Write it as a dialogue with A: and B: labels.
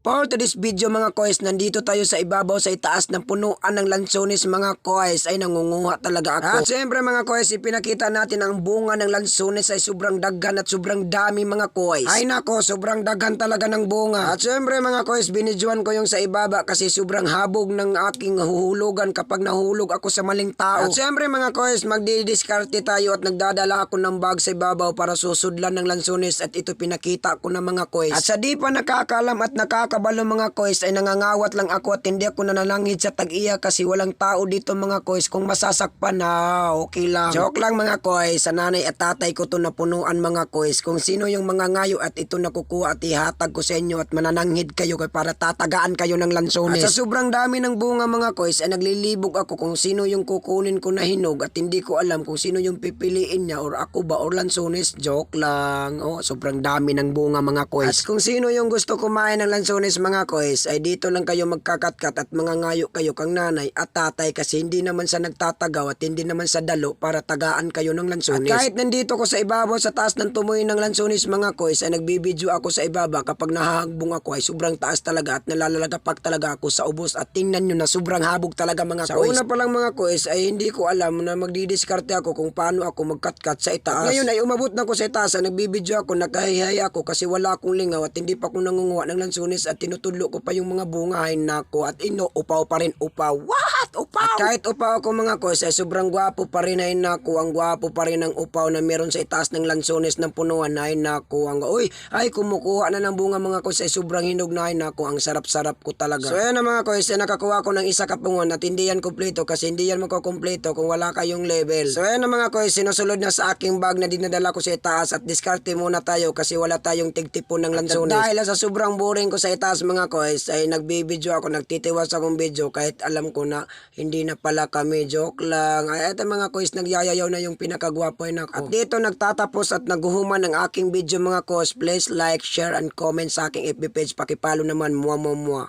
A: For today's video mga koys, nandito tayo sa ibabaw sa itaas ng punuan ng lansones mga koys. Ay nangunguha talaga ako. At syempre mga koys, ipinakita natin ang bunga ng lansones ay sobrang daggan at sobrang dami mga koys. Ay nako, sobrang daggan talaga ng bunga. At syempre mga koys, binidyoan ko yung sa ibaba kasi sobrang habog ng aking huhulugan kapag nahulog ako sa maling tao. At syempre mga koys, magdidiskarte tayo at nagdadala ako ng bag sa ibabaw para susudlan ng lansones at ito pinakita ko na mga koys. At sa di pa nakakalam at nakakabalo mga koys ay nangangawat lang ako at hindi ako nananangid sa tag-iya kasi walang tao dito mga koys. Kung masasakpan na, okay lang. Joke lang mga koys, sa nanay at tatay ko to napunuan mga koys. Kung sino yung mga ngayo at ito nakukuha at ihatag ko sa inyo at manananghid kayo kay para tatagaan kayo ng lansones. At sa sobrang dami ng bunga mga koys ay naglilibog ako kung sino yung kukunin ko na hinog at hindi ko alam kung sino yung pipiliin niya or ako ba or lansones. Joke lang. Oh, sobrang dami ng bunga mga koys. At kung sino yung gusto kumain ng lansones mga koys ay dito lang kayo magkakatkat at mga ngayo kayo kang nanay at tatay kasi hindi naman sa nagtatagaw at hindi naman sa dalo para tagaan kayo ng lansones. At kahit nandito ko sa ibabaw sa taas ng tumoy ng lansones mga koys ay nagbibideo ako sa ibaba kapag nahahagbong ako ay sobrang taas talaga at nalalagapak talaga ako sa ubos at tingnan nyo na sobrang habog talaga mga
B: Sa
A: koys. Sa una pa lang mga koys ay hindi ko alam na magdidiskarte ako kung paano ako magkatkat sa itaas. Ngayon ay umabot na ako sa itaas at nagbibideo ako nakahihay ako kasi wala akong lingaw at hindi pa ako nangunguha ng lansones at tinutudlo ko pa yung mga bunga ay nako at ino upaw pa rin upaw. What? Upaw? At kahit upaw ako mga koys ay sobrang gwapo pa rin ay nako ang gwapo pa rin ng upaw na meron sa itaas ng lansones ng punuan ay nako ang uy ay kumukuha na ng bunga mga koys ay sobrang hinog na ay nako ang sarap-sarap ko talaga. So ayan na mga koys ay nakakuha ko ng isa kapungon at hindi yan kumpleto kasi hindi yan makukumpleto kung wala kayong level. So ayan na mga koys sinusunod na sa aking bag na dinadala ko sa itaas at diskarte muna tayo kasi wala tayong tigtipon ng lansones. At dahil sa sobrang boring ko sa itaas mga koys ay nagbibideo ako nagtitiwas akong video kahit alam ko na hindi na pala kami joke lang. Ay eto mga koys nagyayayaw na yung pinakagwapo ay nako. At dito nagtatapos at naguhuman ng aking video mga koys. Please like, share and comment sa aking FB page. Pakipalo naman muwa muwa muwa.